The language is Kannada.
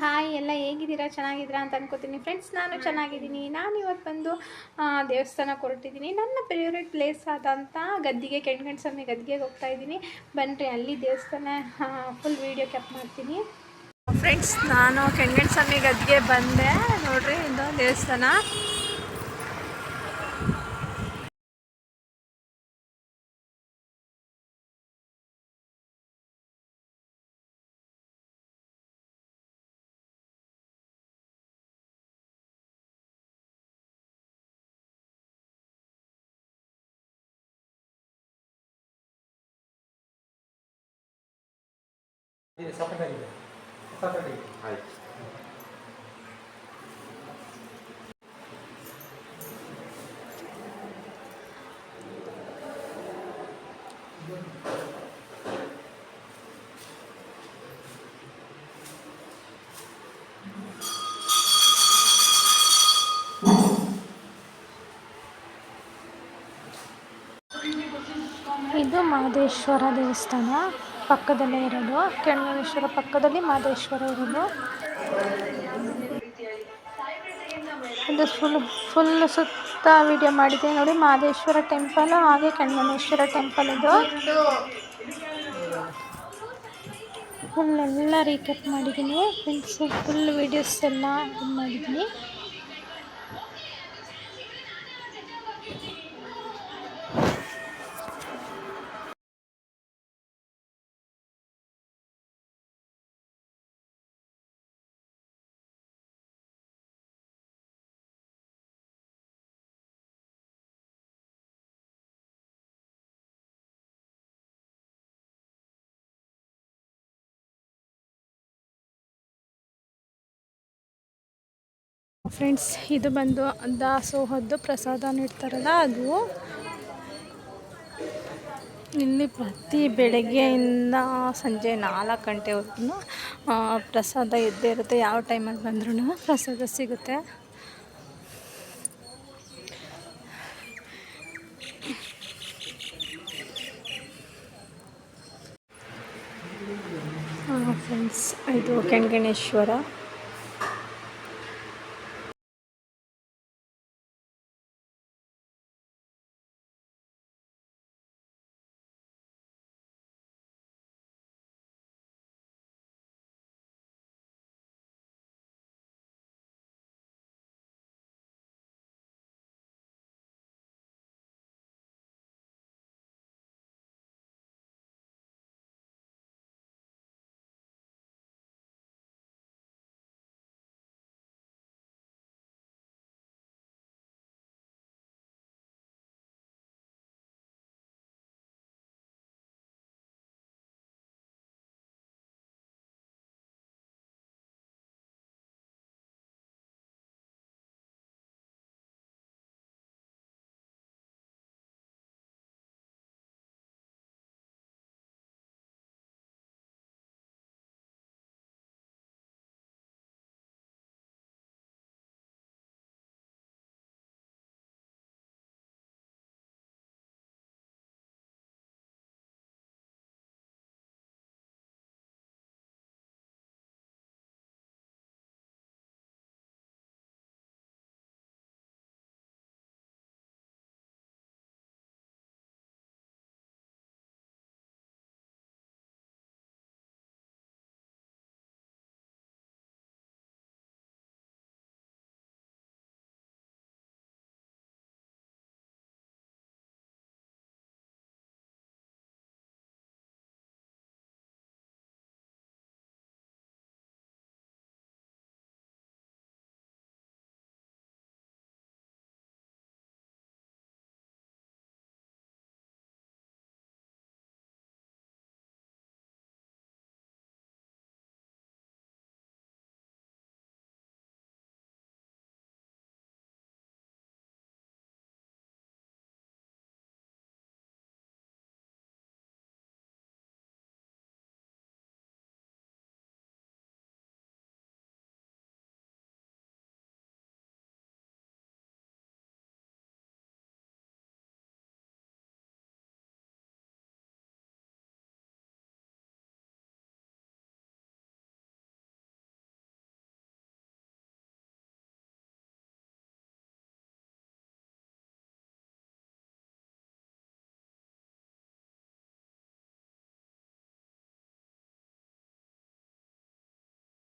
ಹಾಯ್ ಎಲ್ಲ ಹೇಗಿದ್ದೀರಾ? ಚೆನ್ನಾಗಿದ್ದೀರಾ ಅಂತ ಅನ್ಕೋತೀನಿ. ಫ್ರೆಂಡ್ಸ್ ನಾನು ಚೆನ್ನಾಗಿದ್ದೀನಿ. ನಾನು ಇವತ್ತು ಬಂದು ದೇವಸ್ಥಾನಕ್ಕೆ ಹೊರಟಿದ್ದೀನಿ ನನ್ನ ಫೇವ್ರೆಟ್ ಪ್ಲೇಸ್ ಆದಂಥ ಗದ್ದಿಗೆ ಕೆಣ್ಗಂಡು ಸ್ವಾಮಿ ಗದ್ದಿಗೆಗೆ ಹೋಗ್ತಾ ಇದ್ದೀನಿ. ಬನ್ನಿರಿ ಅಲ್ಲಿ ದೇವಸ್ಥಾನ ಫುಲ್ ವೀಡಿಯೋ ಕ್ಯಾಪ್ ಮಾಡ್ತೀನಿ. ಫ್ರೆಂಡ್ಸ್ ನಾನು ಕೆಣ್ಗಂಡು ಸ್ವಾಮಿ ಗದ್ದಿಗೆ ಬಂದೆ. ನೋಡಿರಿ ಇದು ದೇವಸ್ಥಾನ. ಇದೆ ಆಯ್ತು. ಮಹದೇಶ್ವರ ದೇವಸ್ಥಾನ. ಪಕ್ಕದಲ್ಲೇ ಇರೋದು. ಕೆಳಗಣೇಶ್ವರ ಪಕ್ಕದಲ್ಲಿ ಮಾದೇಶ್ವರ ಇರೋದು. ಅದು ಫುಲ್ ಫುಲ್ ಸುತ್ತ ವಿಡಿಯೋ ಮಾಡಿದೆ ನೋಡಿ. ಮಾದೇಶ್ವರ ಟೆಂಪಲ್ ಹಾಗೆ ಕೆಳಗಣೇಶ್ವರ ಟೆಂಪಲ್ ಇದು. ಎಲ್ಲ ರೀಕಪ್ ಮಾಡಿದ್ದೀನಿ. ಫ್ರೆಂಡ್ಸ್ ಫುಲ್ ವೀಡಿಯೋಸ್ ಎಲ್ಲ ಇದು ಮಾಡಿದ್ದೀನಿ. ಫ್ರೆಂಡ್ಸ್, ಇದು ಬಂದು ದಾಸೋಹದ್ದು ಪ್ರಸಾದ ನೀಡ್ತಾರಲ್ಲ ಅದು ಇಲ್ಲಿ ಪ್ರತಿ ಬೆಳಗ್ಗೆಯಿಂದ ಸಂಜೆ ನಾಲ್ಕು ಗಂಟೆವರೆಗೂ ಪ್ರಸಾದ ಇದ್ದೇ ಇರುತ್ತೆ. ಯಾವ ಟೈಮಲ್ಲಿ ಬಂದ್ರೂ ಪ್ರಸಾದ ಸಿಗುತ್ತೆ. ಫ್ರೆಂಡ್ಸ್, ಇದು ಕೆಣಗಣೇಶ್ವರ